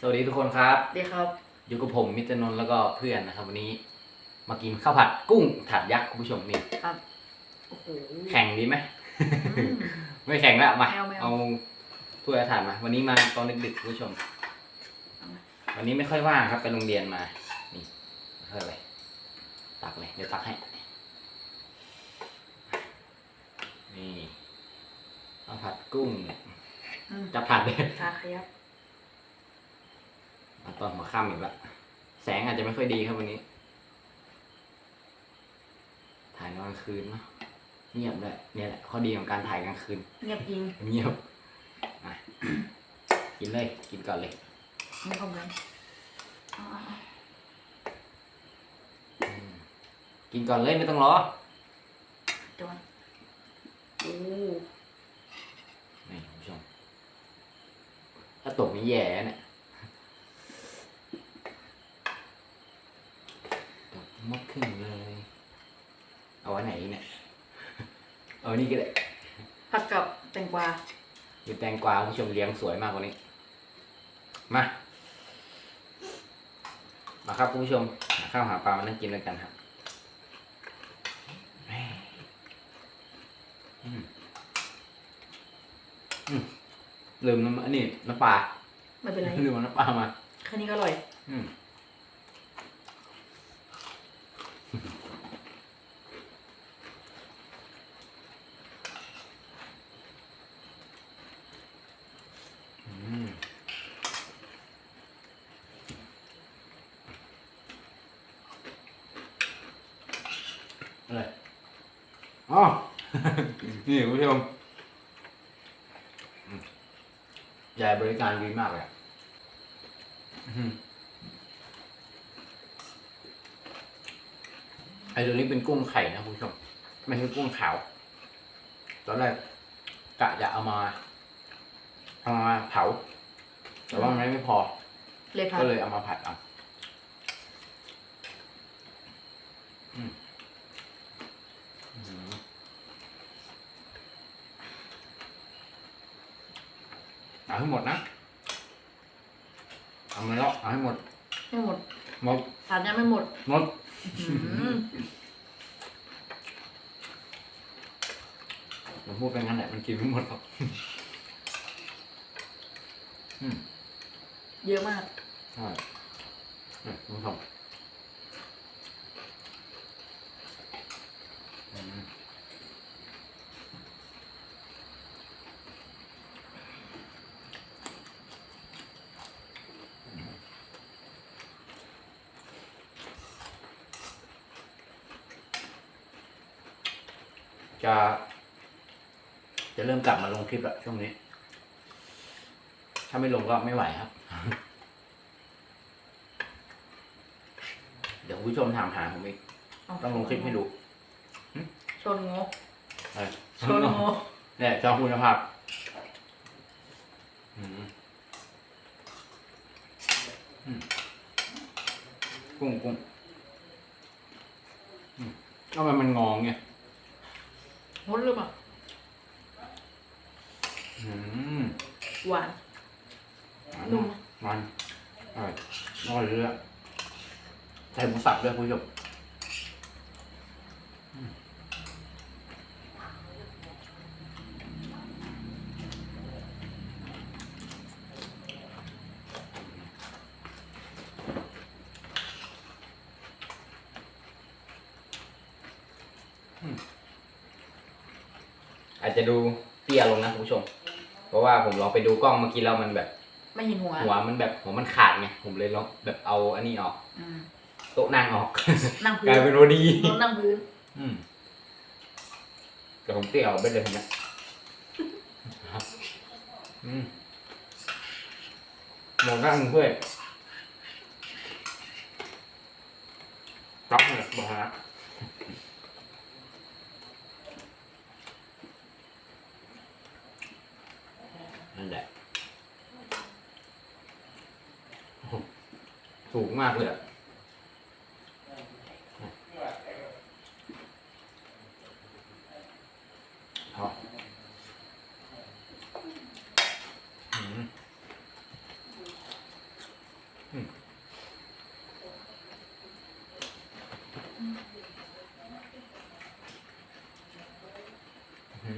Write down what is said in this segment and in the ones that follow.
สวัสดีทุกคนครับ ดีครับอยู่กับผมมิตรนนท์แล้วก็เพื่อนนะครับวันนี้ มากินข้าวผัดกุ้งถาดยักษ์คุณผู้ชมนี่ครับโอ้โห แข่งดีไหมอืมไม่แข่งแล้วมาไม่เอาไม่เอา เอาถ้วยอาหารมาวันนี้มาตอนดึกๆคุณผู้ชมเอามาวันนี้ไม่ค่อยว่างครับไปโรงเรียนมา นี่เท่าไหร่ตักเลยเดี๋ยวตักให้นี่ข้าวผัดกุ้งอืมจับถาดเลยชาขยับมา ตอนหัวค่ำอีกละแสงอาจจะไม่ค่อยดีครับวันนี้ ถ่ายนอนกลางคืนเนาะเงียบด้วยเนี่ยแหละข้อดีของการถ่ายกลางคืน เงียบยิงเงียบมากินเลย กินก่อนเลยไม่เข้าไหมอ่าอืมกินก่อนเลยไม่ต้องรอจวนโอ้นี่คุณผู้ชมถ้าตกนี่แย่เนี่ยตกห มดครึ่งเลย เอาไว้ไหนเนี่ย เอาไว้นี่ก็ได้ผัดกับแตงกวามีแตงกวาคุณผู้ชมเลี้ยงสวยมากกว่านี้ มา มาครับคุณผู้ชมหาข้าวหาปลามานั่งกินด้วยกันครับแหม่อืมอืมลืมน้ำอันนี้น้ำปลาไม่เป็นไรลืมเอาน้ำปลามาแค่นี้ก็อร่อย อืม อ๋อ นี่คุณผู้ชมอืมยายบริการดีมากเลยอะอื้อหือไอ้ตัวนี้เป็นกุ้งไข่นะคุณผู้ชม ไม่ใช่กุ้งขาว ตอนแรกกะจะเอามาเอามาเผา แต่ว่ามันไม่พอ เลยผัดก็เลยเอามาผัดเอาอืมอื้อหือ เอาให้หมดนะเอามาแล้วเอาให้หมดไม่หมดหมดทานยังไม่หมดหมดอืมผมพูดไปงั้นแหละมันกินไม่หมดหรอกอืมเยอะมาก ใช่เนี่ยคุณผู้ชมอืม จะ จะเริ่มกลับมาลงคลิปแล้วช่วงนี้ ถ้าไม่ลงก็ไม่ไหวครับ เดี๋ยวคุณผู้ชมถามหาผมอีกต้องลงคลิปให้ดูชนงกเอ้ยชนงกเนี่ยจอคุณภาพอืมอืมกุ้งกุ้งอืมทำไมมันงองไงง ดหรือเปล่าอืมหวานมันนุ่ม มันอร่อยอร่อยเลยอะใส่หมูสับด้วยคุณผู้ชม จจะดูเตี้ยลงนะคุณผู้ชม เพราะว่าผมลองไปดูกล้องเมื่อกี้แล้วมันแบบ ไม่เห็นหัวหัวมันแบบหัวมันขาดไงผมเลยลองแบบเอาอันนี้ออก อืมโต๊ะนั่งออก นั่งพื้กนลายเป็นโรดีโดนนั่งพื้นอืมแต่ผมเตี้ยออกไปเลยทีเนี้ยอืมหมดนั่งเพื่อนรับเลยบอกนะนั่นแหละโอ้โห สูงมากเลยอะเอาอืมอื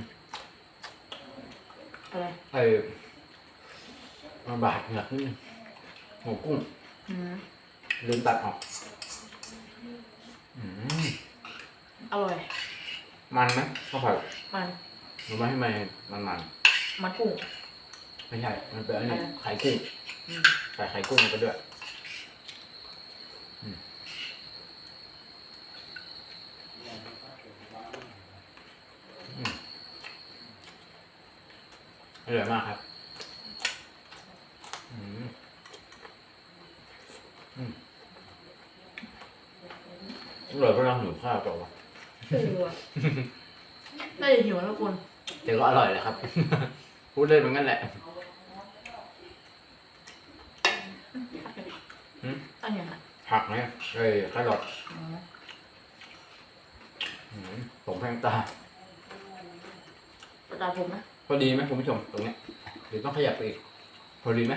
มอะไร ไอ้มาบาดเหงือกนิดนึงหัวกุ้ง อืมลืมตัดออกอืมอร่อย มันไหมข้าวผัดมันหรือไม่ให้มันมันมันมันกุ้ง ไม่ใช่ มันเป็นอันนี้อะไร ไข่กุ้งอืมใส่ไข่กุ้งลงไปด้วยอืมอืมอร่อยมากครับ อืมอืม อร่อยเพราะเราหิวข้าวเปล่าวะไม่รู้อะน่าจะหิวนะทุกคนแต่ก็อร่อยเลยครับ พูดเล่นเหมือนกันแหละตั้งอย่างอะผักไหมเอ้ยแครอทอ๋ออืมผมแพงตา ประตาผมนะพอดีไหมคุณผู้ชมตรงเนี้ยหรือต้องขยับไปอีก พอดีไหม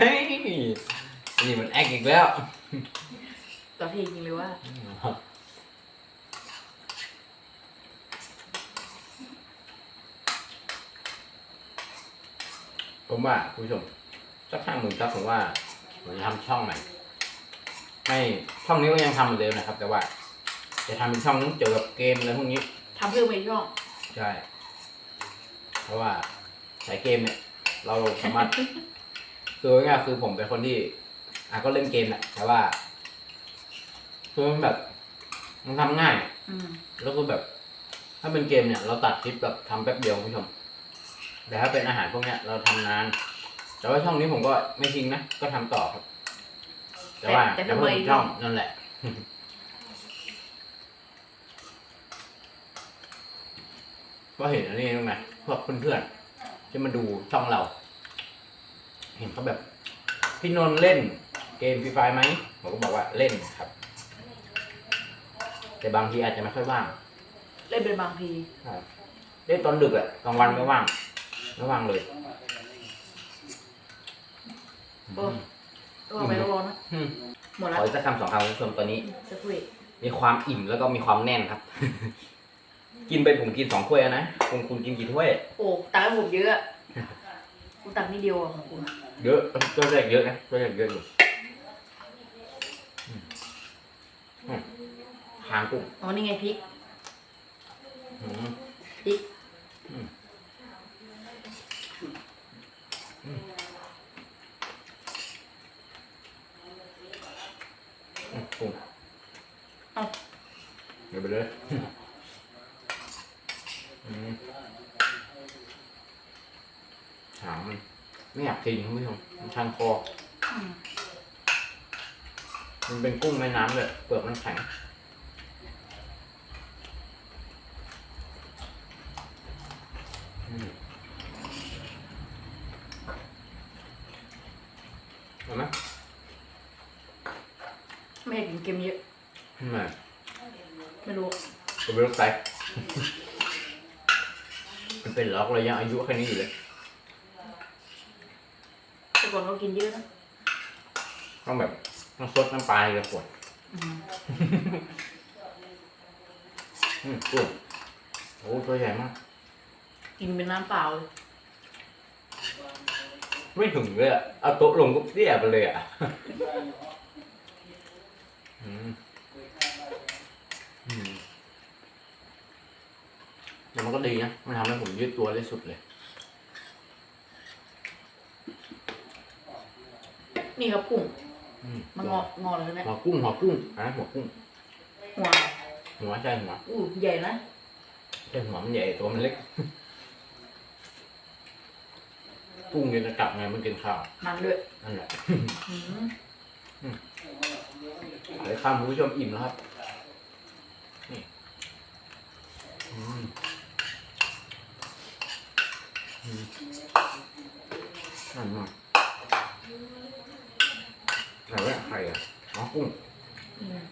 เฮ้ย นี่มันแอคอีกแล้วต่อเทจริงเลยว่าผมว่าคุณผู้ชมสักห้าหมื่นซับผมว่าผมจะทำช่องใหม่ไม่ช่องนี้ก็ยังทำเหมือนเดิมนะครับ แต่ว่า จะทำเป็นช่องนึงเกี่ยวกับเกมอะไรพวกนี้ทำเพื่อไปช่องใช่ เพราะว่าสายเกมเนี่ย เราสามารถคือง่ายๆคือผมเป็นคนที่ อะก็เล่นเกมแหละแต่ว่าคือมันแบบมันทำง่าย อืมแล้วก็แบบ ถ้าเป็นเกมเนี่ย เราตัดคลิปแบบทำแป๊บเดียวคุณผู้ชม แต่ถ้าเป็นอาหารพวกเนี้ยเราทำนาน แต่ว่าช่องนี้ผมก็ไม่ทิ้งนะ ก็ทำต่อครับ แต่ว่าแต่แต่ทำเพิ่ไมมช่องนั่นแหละ ก็เห็นอันนี้ตรงไหมพวกเพื่อนๆที่มาดูช่องเรา เห็นเขาแบบ พี่นนท์เล่น เกมฟรีไฟไหมผมก็บอกว่าเล่นครับ แต่บางทีอาจจะไม่ค่อยว่างเล่นเป็นบางทีครับเล่นตอนดึกอะกลางวันไม่ว่างไม่ว่างเลยโอ้ก็เอาไปร้อนนะอืมหมดขละออีกสักคำสองคำคุณผู้ชมตอนนี้สักถ้วยมีความอิ่มแล้วก็มีความแน่นครับ กินไปผมกินสองถ้วยแล้วนะคุณคุณกินกี่ถ้วย โอ้ตักให้ผมเยอะอะกูตักนิดเดียวอะของคุณอะเยอะตัวแรกเยอะนะตัวแรกเยอะอยู่อืมอืม หางกุ้งอ๋อนี่ไงพริกอืมพริกอืมกุ้งเอาเดี๋ยวไปเลยอืมหางมันไม่อยากกินคุณผู้ชมมันชันคออืม มันเป็นกุ้งแม่น้ำเลยเปลือกมันแข็งอืมเห็นไหมไม่อยากกินเค็มเยอะ ทำไมไม่รู้ ก็เป็นโรคไตมันเป็นล็อกเลยยังอายุแค่นี้อยู่เลย แต่ก่อนก็กินเยอะนะต้องแบบ ต้องซดน้ำปลาเลยขวดอืมอืมกุ้งโอ้ตัวใหญ่มาก กินเป็นน้ำเปล่าเลยไม่ถึงเลยอะเอาโต๊ะลงก็เตี้ยไปเลยอะอืมอืมแต่มันก็ดีนะ มันทำให้ผมยืดตัวได้สุดเลย นี่ครับกุ้ง อืมมันงองอเลยนะหัวกุ้งหัวกุ้งอันนั้นหัวกุ้ง หัวหัวใช่หัวอู้ใหญ่นะแต่หัวมันใหญ่ตัวมันเล็ก กุ้งเนี่ยจะกลับไงมันกินข้าวมันด้วยนั่นแหละอืมเดี๋ยวข้ามคุณผู้ชมอิ่มแล้วครับนี่อืมอืมนั่นมาก ไหนวะไข่อะอ๋อกุ้งอืม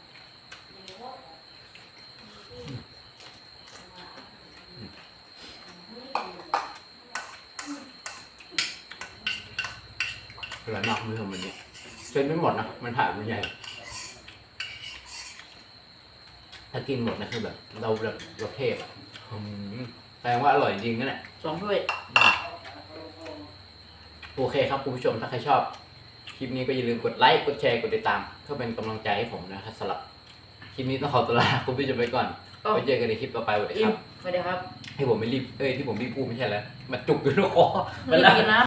อร่อยมากคุณผู้ชมวันนี้เกินไม่หมดนะมันถ่ายมันใหญ่ ถ้ากินหมดนะคือแบบ เราแบบเราเทพอะอืมแปลว่าอร่อยจริงนะเนี่ยสองถ้วย โอเคครับคุณผู้ชมถ้าใครชอบ คลิปนี้ก็อย่าลืมกดไลค์ กดแชร์ กดติดตาม เพื่อเป็นกำลังใจให้ผมนะครับสำหรับคลิปนี้ต้องขอตัวลาคุณผู้ชมไปก่อนเอ้าไว้เจอกันในคลิปต่อไปสวัสดีอิ่คมรับ สวัสดีครับให้ผมไม่รีบ เอ้ยที่ผมรีบพูดไม่ใช่แล้วมาจุกอยู่ในคอ รีบกินนะ